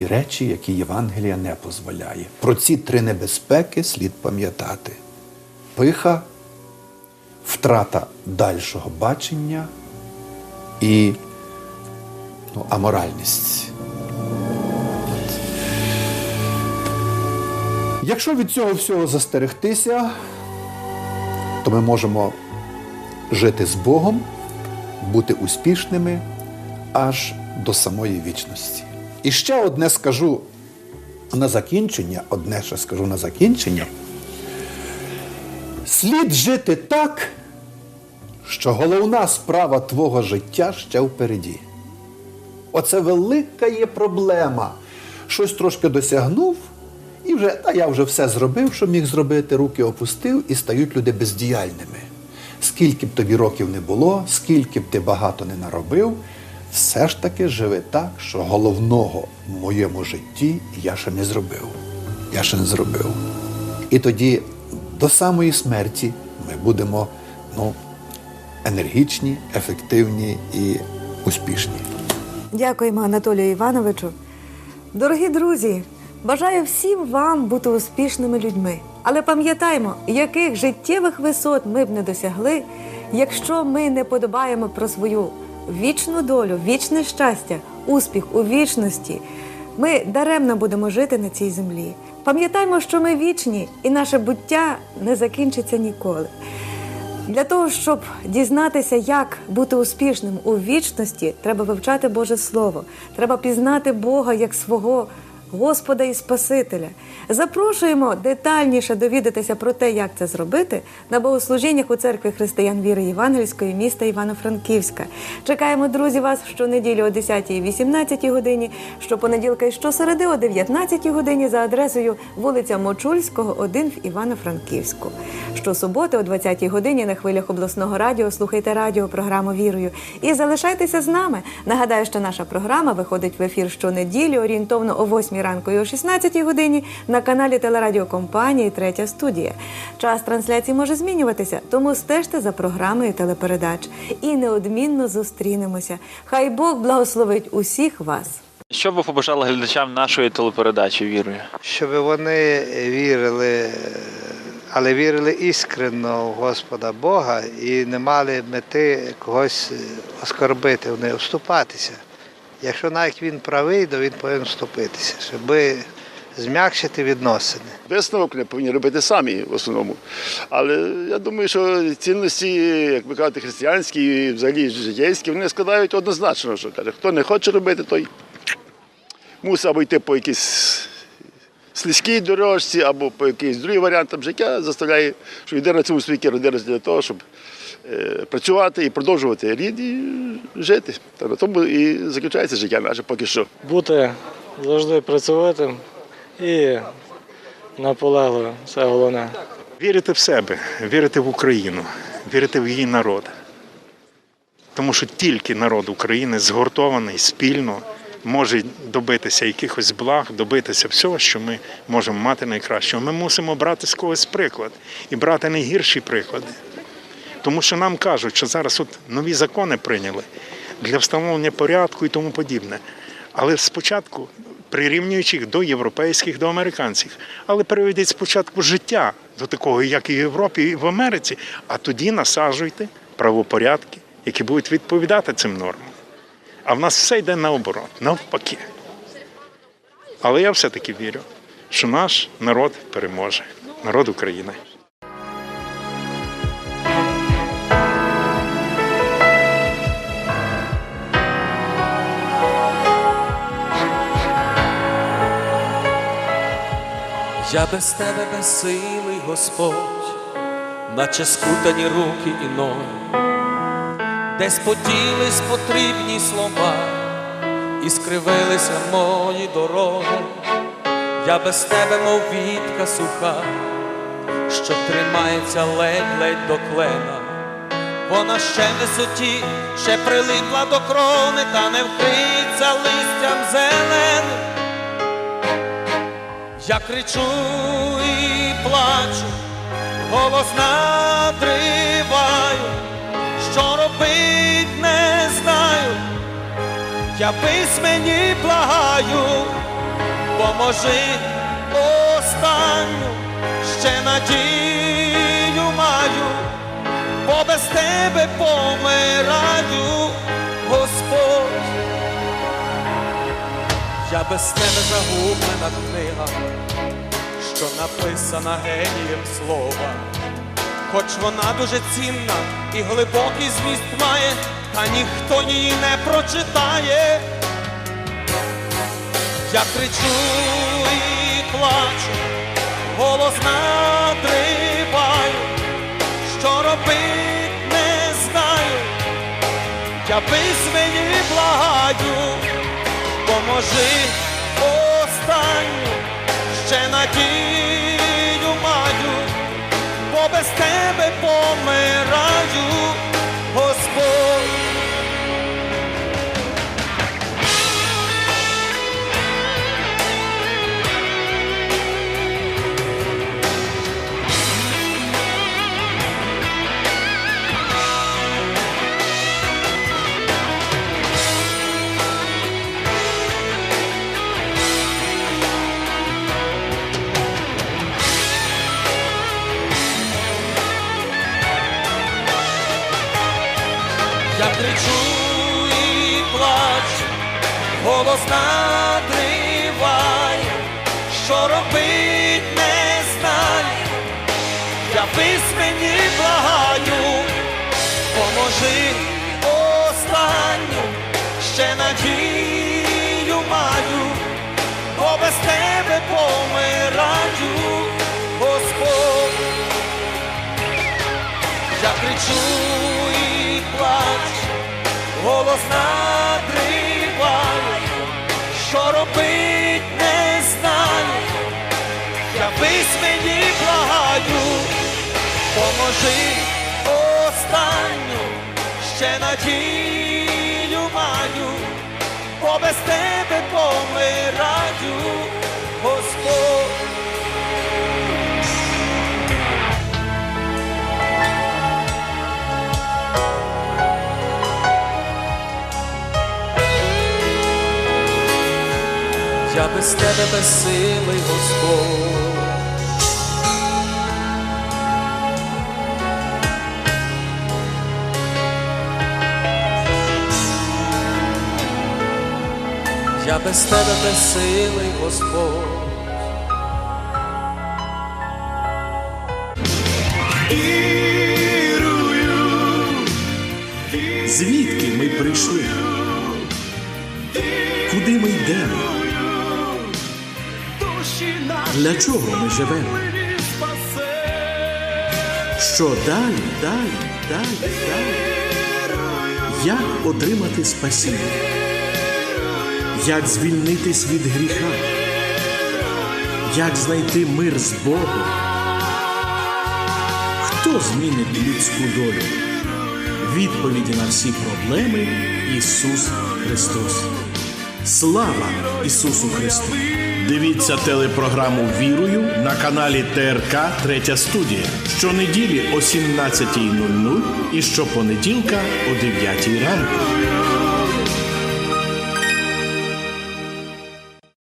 І речі, які Євангелія не дозволяє. Про ці три небезпеки слід пам'ятати: пиха, втрата дальшого бачення і ну, аморальність. Якщо від цього всього застерегтися, то ми можемо жити з Богом, бути успішними аж до самої вічності. І ще одне скажу на закінчення, одне ще скажу на закінчення. Слід жити так, що головна справа твого життя ще впереді. Оце велика є проблема. Щось трошки досягнув, і вже, та я вже все зробив, що міг зробити, руки опустив, і стають люди бездіяльними. Скільки б тобі років не було, скільки б ти багато не наробив, все ж таки живи так, що головного в моєму житті я ще не зробив. Я ще не зробив. І тоді до самої смерті ми будемо ну, енергічні, ефективні і успішні. Дякуємо Анатолію Івановичу. Дорогі друзі, бажаю всім вам бути успішними людьми. Але пам'ятаймо, яких життєвих висот ми б не досягли, якщо ми не подобаємо про свою вічну долю, вічне щастя, успіх у вічності. Ми даремно будемо жити на цій землі. Пам'ятаймо, що ми вічні, і наше буття не закінчиться ніколи. Для того, щоб дізнатися, як бути успішним у вічності, треба вивчати Боже Слово. Треба пізнати Бога як свого Господа і Спасителя. Запрошуємо детальніше довідатися про те, як це зробити на богослужіннях у церкві християн віри Євангельської міста Івано-Франківська. Чекаємо, друзі, вас щонеділі о 10 і 18 годині, щопонеділка і щосереди о 19 годині за адресою вулиця Мочульського, 1 в Івано-Франківську. Щосуботи о 20 годині на хвилях обласного радіо слухайте радіо програму Вірою і залишайтеся з нами. Нагадаю, що наша програма виходить в ефір щонеділі орієнтовно о 8 ранку і о 16 годині на каналі телерадіокомпанії Третя студія. Час трансляції може змінюватися, тому стежте за програмою телепередач і неодмінно зустрінемося. Хай Бог благословить усіх вас. Що б ви побажали глядачам нашої телепередачі вірою? щоб вони вірили, але вірили іскренно в Господа Бога і не мали мети когось оскорбити, в неї вступатися. Якщо навіть він правий, то він повинен вступитися, щоб зм'якшити відносини. Висновок не повинні робити самі в основному. Але я думаю, що цінності, як ви кажете, християнські і взагалі житейські, вони складають однозначно, що каже, хто не хоче робити, той мусить або йти по якійсь слизькій дорожці, або по якийсь другий варіантам життя заставляє, що людина на цьому світі родилася для того, щоб працювати і продовжувати рід і жити. Та на тому і заключається життя наше поки що. бути завжди працюватим і наполегливим. Це головне. Вірити в себе, вірити в Україну, вірити в її народ. Тому що тільки народ України згуртований спільно може добитися якихось благ, добитися всього, що ми можемо мати найкращого. Ми мусимо брати з когось приклад і брати найгірші приклади. Тому що нам кажуть, що зараз от нові закони прийняли для встановлення порядку і тому подібне. Але спочатку прирівнюючи їх до європейських, до американських. Але переведіть спочатку життя до такого, як і в Європі, і в Америці, а тоді насаджуйте правопорядки, які будуть відповідати цим нормам. А в нас все йде наоборот, навпаки. Але я все-таки вірю, що наш народ переможе, народ України. Я без тебе безсилий Господь, наче скутані руки і ноги, десь поділись потрібні слова, і скривилися мої дороги. Я без тебе, мов вітка суха, що тримається ледь-ледь до клена. Вона ще в висоті, ще прилипла до крони, та не вкриється листям зеленим. Я кричу і плачу, голос надриваю, що робить не знаю, я вись мені благаю, поможи останню, ще надію маю, бо без тебе помираю, Я без тебе загублена книга, що написана генієм слова. Хоч вона дуже цінна і глибокий зміст має, та ніхто її не прочитає. Я кричу і плачу, голос надриваю, поможи кричу і плачу, голос надриває, що робить не знаю. Я мені благаю, поможи останню, ще надію маю, бо без тебе помираю, Господь. Я кричу голос надриває, що робить не знаю. Я вись мені благаю, поможи останню, ще надію маю, бо без без тебе безсилий Господь. Я без тебе безсилий Господь. Звідки ми прийшли? Куди ми йдемо? Для чого ми живемо? Що далі, далі, далі, далі? Як отримати спасіння? Як звільнитись від гріха? Як знайти мир з Богом? Хто змінить людську долю? Відповіді на всі проблеми Ісус Христос. Слава Ісусу Христу! Дивіться телепрограму Вірую на каналі ТРК Третя студія щонеділі о 17.00 і щопонеділка о 9 ранку.